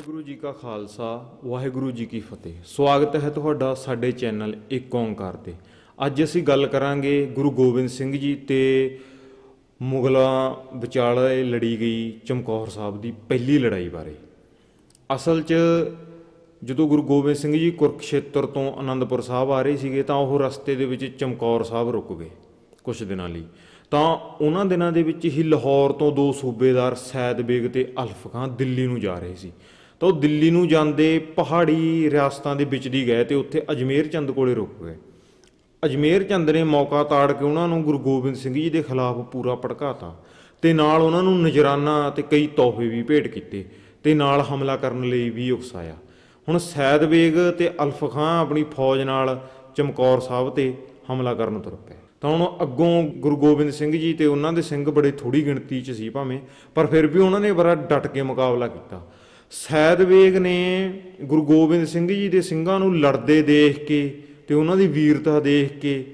ਵਾਹਿਗੁਰੂ ਜੀ ਕਾ ਖਾਲਸਾ, ਵਾਹਿਗੁਰੂ ਜੀ ਕੀ ਫਤਿਹ। ਸਵਾਗਤ ਹੈ ਤੁਹਾਡਾ ਸਾਡੇ ਚੈਨਲ ਇੱਕ ਓੰਕਾਰ ਤੇ। ਅੱਜ ਅਸੀਂ ਗੱਲ ਕਰਾਂਗੇ ਗੁਰੂ ਗੋਬਿੰਦ ਸਿੰਘ ਜੀ ਤੇ ਮੁਗਲਾਂ ਵਿਚਾਲੇ ਲੜੀ ਗਈ ਚਮਕੌਰ ਸਾਹਿਬ ਦੀ ਪਹਿਲੀ ਲੜਾਈ ਬਾਰੇ। ਅਸਲ 'ਚ ਜਦੋਂ ਗੁਰੂ ਗੋਬਿੰਦ ਸਿੰਘ ਜੀ ਕੁਰਕਸ਼ੇਤਰ ਤੋਂ ਆਨੰਦਪੁਰ ਸਾਹਿਬ ਆ ਰਹੇ ਸੀਗੇ ਤਾਂ ਉਹ ਰਸਤੇ ਦੇ ਵਿੱਚ ਚਮਕੌਰ ਸਾਹਿਬ ਰੁਕ ਗਏ ਕੁਝ ਦਿਨਾਂ ਲਈ। ਤਾਂ ਉਹਨਾਂ ਦਿਨਾਂ ਦੇ ਵਿੱਚ ਹੀ ਲਾਹੌਰ ਤੋਂ ਦੋ ਸੂਬੇਦਾਰ ਸੈਦ ਬੇਗ ਤੇ ਅਲਫ ਖਾਂ ਦਿੱਲੀ ਨੂੰ ਜਾ ਰਹੇ ਸੀ। ਤਾਂ ਉਹ ਦਿੱਲੀ ਨੂੰ ਜਾਂਦੇ ਪਹਾੜੀ ਰਿਆਸਤਾਂ ਦੇ ਵਿੱਚ ਦੀ ਗਏ ਤੇ ਉੱਥੇ ਅਜਮੇਰ ਚੰਦ ਕੋਲੇ ਰੁਕ ਗਏ। ਅਜਮੇਰ ਚੰਦ ਨੇ ਮੌਕਾ ਤਾੜ ਕੇ ਉਹਨਾਂ ਨੂੰ ਗੁਰੂ ਗੋਬਿੰਦ ਸਿੰਘ ਜੀ ਦੇ ਖਿਲਾਫ ਪੂਰਾ ਭੜਕਾਤਾ ਤੇ ਨਾਲ ਉਹਨਾਂ ਨੂੰ ਨਜਰਾਨਾ ਤੇ ਕਈ ਤੋਹਫੇ ਵੀ ਭੇਟ ਕੀਤੇ ਤੇ ਨਾਲ ਹਮਲਾ ਕਰਨ ਲਈ ਵੀ ਉਕਸਾਇਆ। ਹੁਣ ਸੈਦ ਬੇਗ ਤੇ ਅਲਫ ਖਾਂ ਆਪਣੀ ਫੌਜ ਨਾਲ ਚਮਕੌਰ ਸਾਹਿਬ ਤੇ ਹਮਲਾ ਕਰਨ ਤੁਰ ਪਏ। ਤਾਂ ਹੁਣ ਅੱਗੋਂ ਗੁਰੂ ਗੋਬਿੰਦ ਸਿੰਘ ਜੀ ਤੇ ਉਹਨਾਂ ਦੇ ਸਿੰਘ ਬੜੇ ਥੋੜੀ ਗਿਣਤੀ 'ਚ ਸੀ ਭਾਵੇਂ, ਪਰ ਫਿਰ ਵੀ ਉਹਨਾਂ ਨੇ ਬੜਾ ਡਟ ਕੇ ਮੁਕਾਬਲਾ ਕੀਤਾ। ਸੈਦ ਬੇਗ ਨੇ ਗੁਰੂ ਗੋਬਿੰਦ ਸਿੰਘ ਜੀ ਦੇ ਸਿੰਘਾਂ ਨੂੰ ਲੜਦੇ ਦੇਖ ਕੇ ਤੇ ਉਹਨਾਂ ਦੀ ਵੀਰਤਾ ਦੇਖ ਕੇ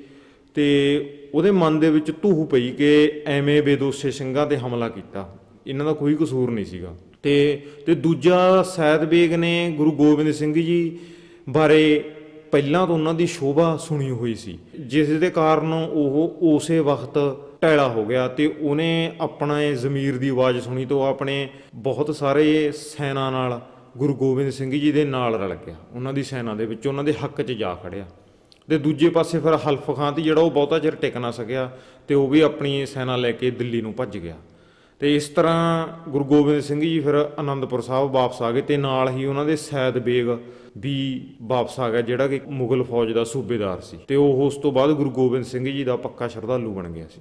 ਤੇ ਉਹਦੇ ਮਨ ਦੇ ਵਿੱਚ ਧੂਹ ਪਈ ਕਿ ਐਵੇਂ ਬੇਦੋਸ਼ੇ ਸਿੰਘਾਂ ਤੇ ਹਮਲਾ ਕੀਤਾ। ਇਹਨਾਂ ਦਾ ਕੋਈ ਕਸੂਰ ਨਹੀਂ ਸੀਗਾ। ਤੇ ਤੇ ਦੂਜਾ ਸੈਦ ਬੇਗ ਨੇ ਗੁਰੂ ਗੋਬਿੰਦ ਸਿੰਘ ਜੀ ਬਾਰੇ ਪਹਿਲਾਂ ਤੋਂ ਉਹਨਾਂ ਦੀ ਸ਼ੋਭਾ ਸੁਣੀ ਹੋਈ ਸੀ। ਜਿਸ ਦੇ ਕਾਰਨ ਉਹ ਉਸੇ ਵਕਤ ਟੈਲਾ ਹੋ ਗਿਆ ਤੇ ਉਹਨੇ ਆਪਣੇ ਜ਼ਮੀਰ ਦੀ ਆਵਾਜ਼ ਸੁਣੀ ਤੋਂ ਆਪਣੇ ਬਹੁਤ ਸਾਰੇ ਸੈਨਾ ਨਾਲ ਗੁਰੂ ਗੋਬਿੰਦ ਸਿੰਘ ਜੀ ਦੇ ਨਾਲ ਰਲ ਗਿਆ। ਉਹਨਾਂ ਦੀ ਸੈਨਾ ਦੇ ਵਿੱਚ ਉਹਨਾਂ ਦੇ ਹੱਕ 'ਚ ਜਾ ਖੜਿਆ। ਤੇ ਦੂਜੇ ਪਾਸੇ ਫਿਰ ਹਲਫ ਖਾਨ ਤੇ ਜਿਹੜਾ ਉਹ ਬਹੁਤਾ ਚਿਰ ਟਿਕ ਨਾ ਸਕਿਆ ਤੇ ਉਹ ਵੀ ਆਪਣੀ ਸੈਨਾ ਲੈ ਕੇ ਦਿੱਲੀ ਨੂੰ ਭੱਜ ਗਿਆ। ਤੇ ਇਸ ਤਰ੍ਹਾਂ ਗੁਰੂ ਗੋਬਿੰਦ ਸਿੰਘ ਜੀ ਫਿਰ ਆਨੰਦਪੁਰ ਸਾਹਿਬ ਵਾਪਸ ਆ ਗਏ ਤੇ ਨਾਲ ਹੀ ਉਹਨਾਂ ਦੇ ਸੈਦ ਬੇਗ ਵੀ ਵਾਪਸ ਆ ਗਿਆ, ਜਿਹੜਾ ਕਿ ਮੁਗਲ ਫੌਜ ਦਾ ਸੂਬੇਦਾਰ ਸੀ। ਤੇ ਉਹ ਉਸ ਤੋਂ ਬਾਅਦ ਗੁਰੂ ਗੋਬਿੰਦ ਸਿੰਘ ਜੀ ਦਾ ਪੱਕਾ ਸ਼ਰਧਾਲੂ ਬਣ ਗਿਆ ਸੀ।